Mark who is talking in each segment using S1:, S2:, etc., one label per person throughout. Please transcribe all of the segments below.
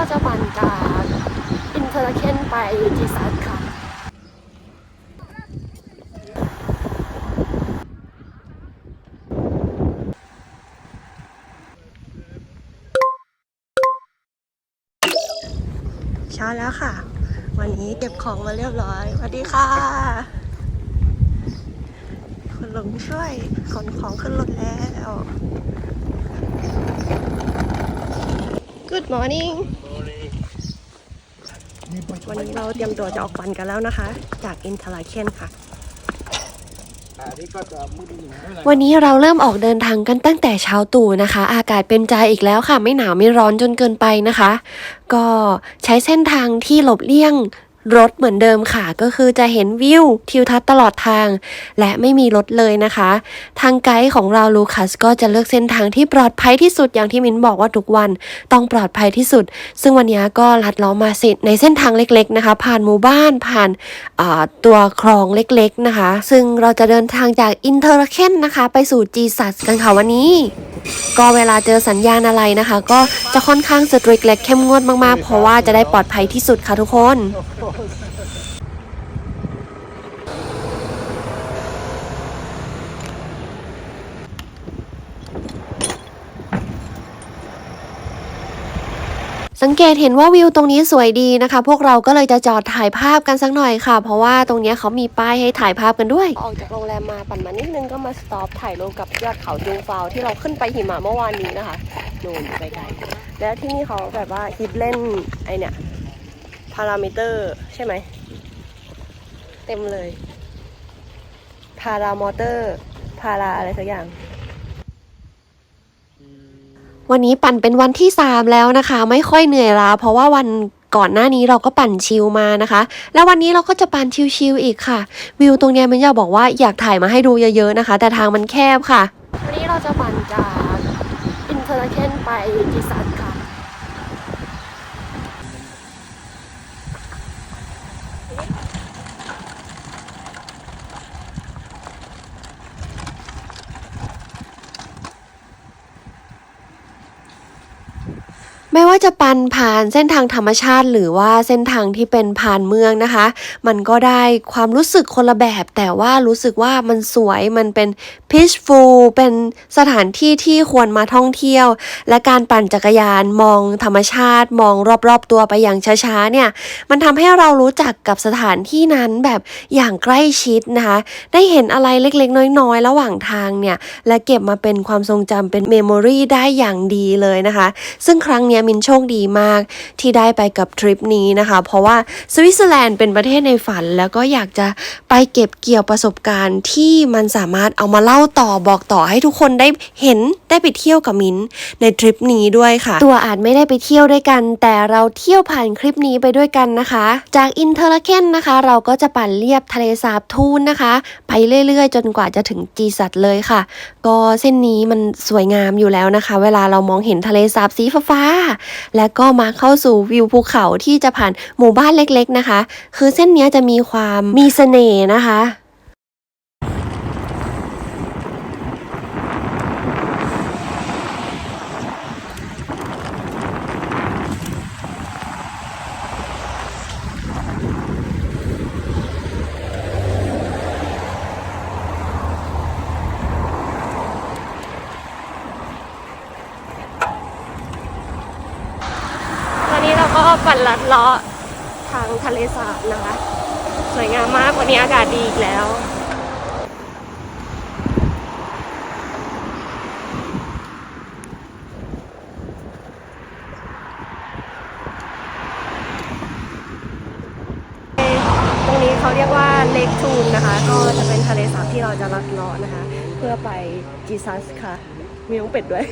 S1: เราจะปั่นจากอินเทอร์เคนไปจีซัสค่ะเช้าแล้วค่ะ วันนี้เก็บของมาเรียบร้อยสวัสดีค่ะ คุณลุงช่วยขนของขึ้นรถแล้ว Good morning วันนี้เราเตรียมตัวจะออกปั่นกันแล้วนะคะ จากอินทราเคนค่ะ วันนี้เราเริ่มออกเดินทางกันตั้งแต่เช้าตู่นะคะ อากาศเป็นใจอีกแล้วค่ะ ไม่หนาวไม่ร้อนจนเกินไปนะคะ ก็ใช้เส้นทางที่หลบเลี่ยง รถเหมือนเดิมค่ะก็คือจะเห็นวิวทิวทัศน์ตลอดทาง และไม่มีรถเลยนะคะ ทางไกด์ของเราลูคัสก็จะเลือกเส้นทางที่ปลอดภัยที่สุดอย่างที่มิ้นบอกว่าทุกวันต้องปลอดภัยที่สุด ซึ่งวันนี้ก็ลัดเล้อมาสิในเส้นทางเล็ก ๆนะคะ ผ่านหมู่บ้านผ่านาตัวคลองเล็กๆนะคะ ซึ่งเราจะเดินทางจากอินเทอร์เคนนะคะ ไปสู่จีซัสกันค่ะวันนี้ ก็เวลาเจอสัญญาณอะไรนะคะ ก็จะค่อนข้างสตริกและเข้มงวดมากๆ เพราะว่าจะได้ปลอดภัยที่สุดค่ะทุกคน สังเกตเห็นว่าวิวตรงนี้สวยดีนะคะ พวกเราก็เลยจะจอดถ่ายภาพกันสักหน่อยค่ะ เพราะว่าตรงนี้เขามีป้ายให้ถ่ายภาพกันด้วย ออกจากโรงแรมมาปั่นมานิดนึงก็มาสต็อปถ่ายรูปกับยอดเขาจูงฟาวที่เราขึ้นไปหิมะเมื่อวานนี้นะคะดูอยู่ไกลๆแล้วที่นี่เขาแบบว่าฮิตเล่นไอเนี่ยพารามิเตอร์ใช่ไหม เต็มเลย พารามอเตอร์ พาราอะไรสักอย่าง วันนี้ปั่นเป็นวันที่ 3 แล้วนะคะ ไม่ค่อยเหนื่อยล้าเพราะว่าวันก่อนหน้านี้เราก็ปั่นชิลมานะคะ แล้ววันนี้เราก็จะปั่นชิลๆอีกค่ะ วิวตรงเนี้ยมันอยากบอกว่าอยากถ่ายมาให้ดูเยอะๆนะคะ แต่ทางมันแคบค่ะ วันนี้เราจะปั่นจากอินเทอร์เคนไปจิซันะ ไม่ว่าจะปันผ่านเส้นทางธรรมชาติ หรือว่าเส้นทางที่เป็นผ่านเมืองนะคะ มันก็ได้ความรู้สึกคนละแบบ แต่ว่ารู้สึกว่ามันสวยมันเป็น peaceful เป็นสถานที่ที่ควรมาท่องเที่ยว และการปั่นจักรยานมองธรรมชาติ มองรอบๆตัวไปอย่างช้าๆเนี่ยมันทำให้เรารู้จักกับสถานที่นั้นแบบอย่างใกล้ชิดนะคะ ได้เห็นอะไรเล็กๆ น้อยๆ ระหว่างทางเนี่ยและเก็บมาเป็นความทรงจำเป็นเมมโมรีได้อย่างดีเลยนะคะ ซึ่งครั้งเนี้มินโชคดีมากที่ได้ไปกับทริปนี้นะคะ เพราะว่าสวิตเซอร์แลนด์เป็นประเทศในฝัน แล้วก็อยากจะไปเก็บเกี่ยวประสบการณ์ที่มันสามารถเอามาเล่าต่อบอกต่อให้ทุกคนได้เห็นได้ไปเที่ยวกับมินในทริปนี้ด้วยค่ะ ตัวอาจไม่ได้ไปเที่ยวด้วยกัน แต่เราเที่ยวผ่านคลิปนี้ไปด้วยกันนะคะ จากอินเทอร์เคนนะคะ เราก็จะปั่นเลียบทะเลสาบทูนนะคะไปเรื่อยๆ จนกว่าจะถึงจีสัตเลยค่ะ ก็เส้นนี้มันสวยงามอยู่แล้วนะคะ เวลาเรามองเห็นทะเลสาบสีฟ้าๆและก็มาเข้าสู่วิวภูเขาที่จะผ่านหมู่บ้านเล็ก ๆนะคะ คือเส้นนี้จะมีความมีเสน่ห์นะคะ ตอนนี้เราก็ปั่น ลัดเลาะทางทะเลสาบนะคะ สวยงามมากวันนี้อากาศดีอีกแล้วตรงนี้เขาเรียกว่าเลกทูมนะคะ ก็จะเป็นทะเลสาบที่เราจะลัดเลาะนะคะ เพื่อไปจีซัสค่ะ มีน้องเป็ดด้วย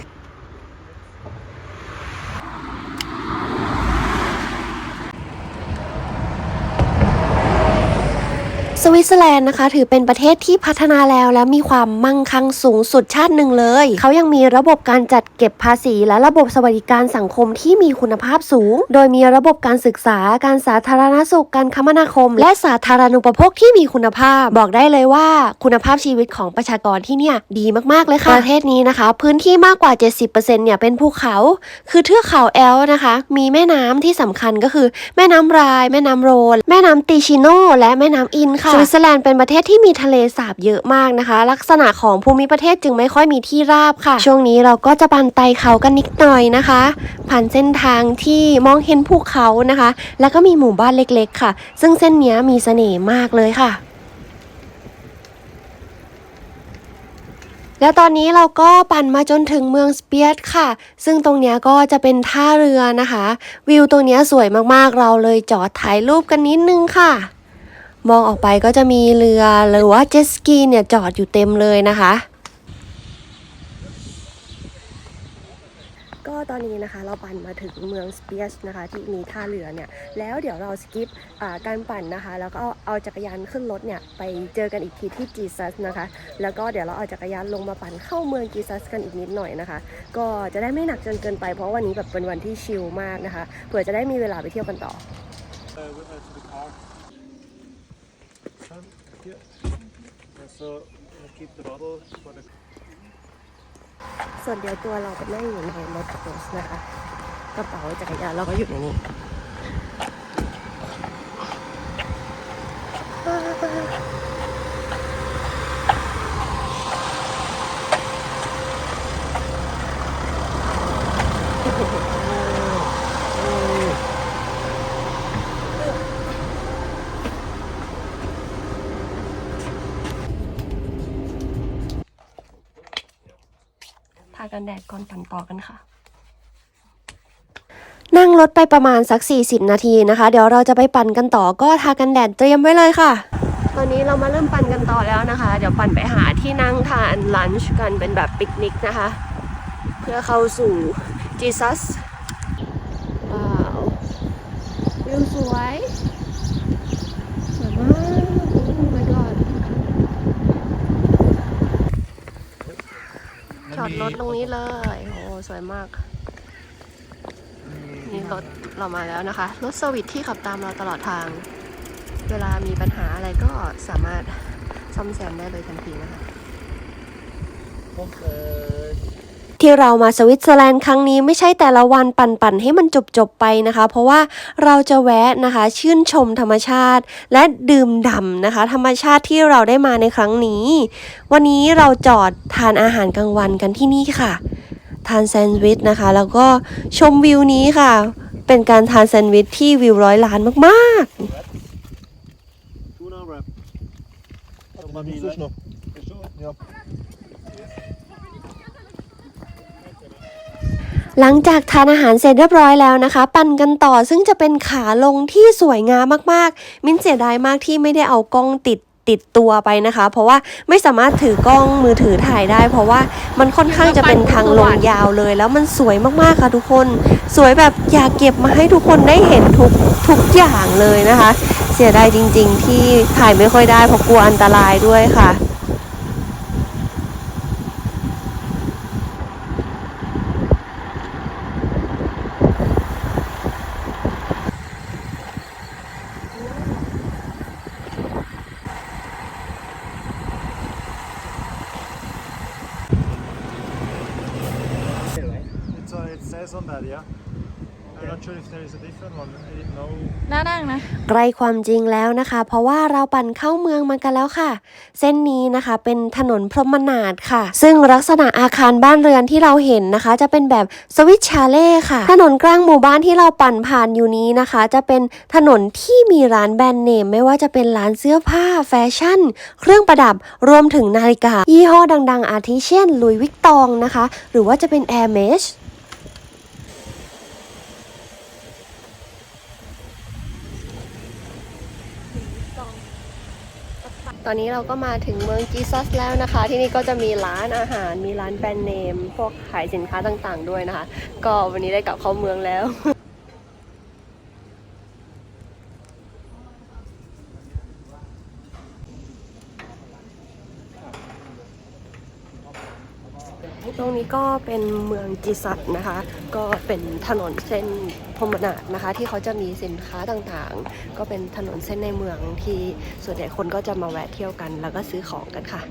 S1: สวิตเซอร์แลนด์นะคะ ถือเป็นประเทศที่พัฒนาแล้วและมีความมั่งคั่งสูงสุดชาติหนึ่งเลย เขายังมีระบบการจัดเก็บภาษี และระบบสวัสดิการสังคมที่มีคุณภาพสูง โดยมีระบบการศึกษาการสาธารณสุขการคมนาคม และสาธารณูปโภคที่มีคุณภาพ บอกได้เลยว่าคุณภาพชีวิตของประชากรที่เนี่ยดีมากๆเลยค่ะประเทศนี้นะคะ พื้นที่มากกว่า 70%เนี่ยเป็นภูเขา คือเทือกเขาแอลนะคะ มีแม่น้ำที่สำคัญก็คือ แม่น้ำราย แม่น้ำโรนแม่น้ำติชิโนและแม่น้ำอินค่ะสวิตเซอร์แลนด์เป็นประเทศที่มีทะเลสาบเยอะมากนะคะ ลักษณะของภูมิประเทศจึงไม่ค่อยมีที่ราบค่ะ ช่วงนี้เราก็จะปันไต่เขากันนิดหน่อยนะคะ ผ่านเส้นทางที่มองเห็นภูเขานะคะ แล้วก็มีหมู่บ้านเล็กๆ ค่ะ ซึ่งเส้นนี้มีเสน่ห์มากเลยค่ะแล้วตอนนี้เราก็ปั่นมาจนถึงเมืองสเปียสค่ะ ซึ่งตรงนี้ก็จะเป็นท่าเรือนะคะ วิวตรงนี้สวยมากๆ เราเลยจอดถ่ายรูปกันนิดนึงค่ะ มองออกไปก็จะมีเรือหรือว่าเจ็ตสกีเนี่ยจอดอยู่เต็มเลยนะคะ ก็ตอนนี้นะคะเราปั่นมาถึงเมืองสเปียสนะคะ ที่มีท่าเรือเนี่ยแล้วเดี๋ยวเราสกิปการปั่นนะคะ แล้วก็เอาเอาจักรยานขึ้นรถเนี่ยไปเจอกันอีกทีที่จีซัสนะคะ แล้วก็เดี๋ยวเราเอาจักรยานลงมาปั่นเข้าเมืองจีซัสกันอีกนิดหน่อยนะคะ ก็จะได้ไม่หนักจนเกินไปเพราะวันนี้แบบเป็นวันที่ชิลมากนะคะเผื่อจะได้มีเวลาไปเที่ยวกันต่อ
S2: uh, with her to the car. Son, here. And so uh, keep the bottle for the
S1: ส่วนเดียวตัวเราไปนั่งอยู่ในรถโคสนะคะ กระเป๋าจักรยานเราก็อยู่ในนี้ ทา กันแดดก่อนปั่นต่อกันค่ะ นั่งรถไปประมาณสัก 40 นาทีนะคะ เดี๋ยวเราจะไปปั่นกันต่อก็ทากันแดดเตรียมไว้เลยค่ะ ตอนนี้เรามาเริ่มปั่นกันต่อแล้วนะคะ เดี๋ยวปั่นไปหาที่นั่งทานลันช์กันเป็นแบบปิกนิกนะคะ เพื่อเข้าสู่จีซัสว้าววิวสวย สวยมาก โอ้ my god จอดร ถตรงนี้เลย โอ้สวยมาก นี่รถเรามาแล้วนะคะ รถสวิตที่ขับตามเราตลอดทาง เวลามีปัญหาอะไรก็สามารถซ่อมแซมได้เลยทันทีนะคะ
S2: pump. Uh,
S1: ที่เรามาสวิตเซอร์แลนด์ครั้งนี้ไม่ใช่แต่ละวันปั่นๆให้มันจบๆไปนะคะ เพราะว่าเราจะแวะนะคะชื่นชมธรรมชาติ และดื่มด่ำนะคะ ธรรมชาติที่เราได้มาในครั้งนี้ วันนี้เราจอดทานอาหารกลางวันกันที่นี่ค่ะ ทานแซนด์วิชนะคะ แล้วก็ชมวิวนี้ค่ะ เป็นการทานแซนด์วิชที่วิวร้อยล้านมากๆ
S2: tuna wrap.
S3: Dat maakt
S1: หลังจากทานอาหารเสร็จเรียบร้อยแล้วนะคะ ปั่นกันต่อซึ่งจะเป็นขาลงที่สวยงามมากๆ มิ้นเสียดายมากที่ไม่ได้เอากล้องติดติดตัวไปนะคะ เพราะว่าไม่สามารถถือกล้องมือถือถ่ายได้ เพราะว่ามันค่อนข้างจะเป็นทางลงยาวเลย แล้วมันสวยมากๆค่ะทุกคน สวยแบบอยากเก็บมาให้ทุกคนได้เห็นทุกทุกอย่างเลยนะคะ เสียดายจริง ๆ ที่ถ่ายไม่ค่อยได้เพราะกลัวอันตรายด้วยค่ะ
S2: says on that, yeah. I'm not sure if there is a different one. I didn't know.
S4: น่านั่งนะ
S1: ใกล้ความจริงแล้วนะคะ เพราะว่าเราปั่นเข้าเมืองมากันแล้วค่ะ เส้นนี้นะคะเป็นถนนพรหมนาดค่ะ ซึ่งลักษณะอาคารบ้านเรือนที่เราเห็นนะคะ จะเป็นแบบสวิตชาเล่ค่ะ ถนนกลางหมู่บ้านที่เราปั่นผ่านอยู่นี้นะคะ จะเป็นถนนที่มีร้านแบรนด์เนม ไม่ว่าจะเป็นร้านเสื้อผ้าแฟชั่น เครื่องประดับรวมถึงนาฬิกา ยี่ห้อดัง ๆ อาทิเช่นลุยวิกตองนะคะ หรือว่าจะเป็น Air อนนี้เราก็มาถึงเมืองจีซัสแล้วนะคะ ที่นี่ก็จะมีร้านอาหารมีร้านแบรนด์เนม พวกขายสินค้าต่างๆด้วยนะคะ ก็วันนี้ได้กลับเข้าเมืองแล้ว ต
S5: ตรงนี้ ก็เป็นเมืองจิสัตนะคะ ก็เป็นถนนเส้นพมนาดนะคะ ที่เขาจะมีสินค้าต่างๆ ก็เป็นถนนเส้นในเมืองที่ส่วนใหญ่คนก็จะมาแวะเที่ยวกัน แล้วก็ซื้อของกันค่ะ